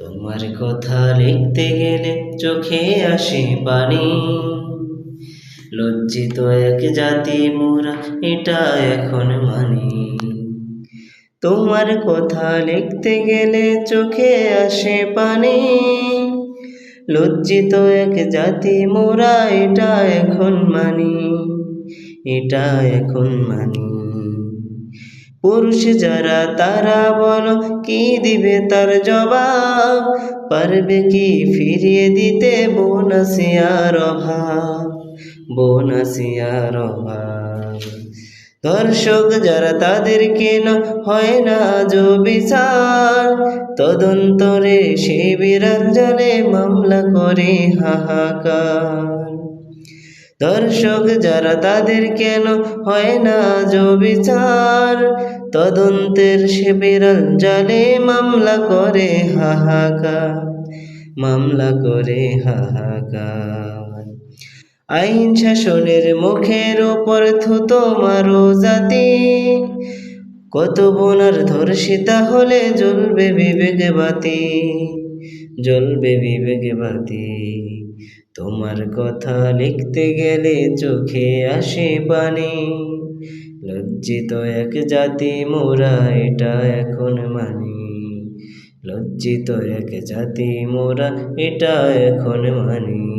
তোমার কথা লিখতে গেলে চোখে আসে পানি। লজ্জিত এক জাতি মোরা এটা এখন মানি। তোমার কথা লিখতে গেলে চোখে আসে পানি। লজ্জিত এক জাতি মোরা এটা এখন মানি। এটা এখন মানি। পুরুষ যারা তারা বলো, কি দিবে তার জবাব? পারবে কি ফিরিয়ে দিতে বোনাসিয়ার অভাব বোনাসিয়ার অভাব দর্শক যারা তাদের কেন হয় না যো বিচার? তদন্তরে সে বিরাট জানে মামলা করে হাহাকার। দর্শক যারা তাদের কেন হয় না যো বিচার? তদন্তের সে বিরল জালে মামলা করে হাহাকার, মামলা করে হাহাকার। আইন শাসনের মুখের ওপর থুতো মারো জাতি। কত বোনার ধর্ষিতা হলে জ্বলবে বিবেক বাতি জ্বলবে বিবেক বাতি তোমার কথা লিখতে গেলে চোখে আসে পানি। লজ্জিত এক জাতি মোরা এটা এখন মানি। লজ্জিত এক জাতি মোরা এটা এখন মানি।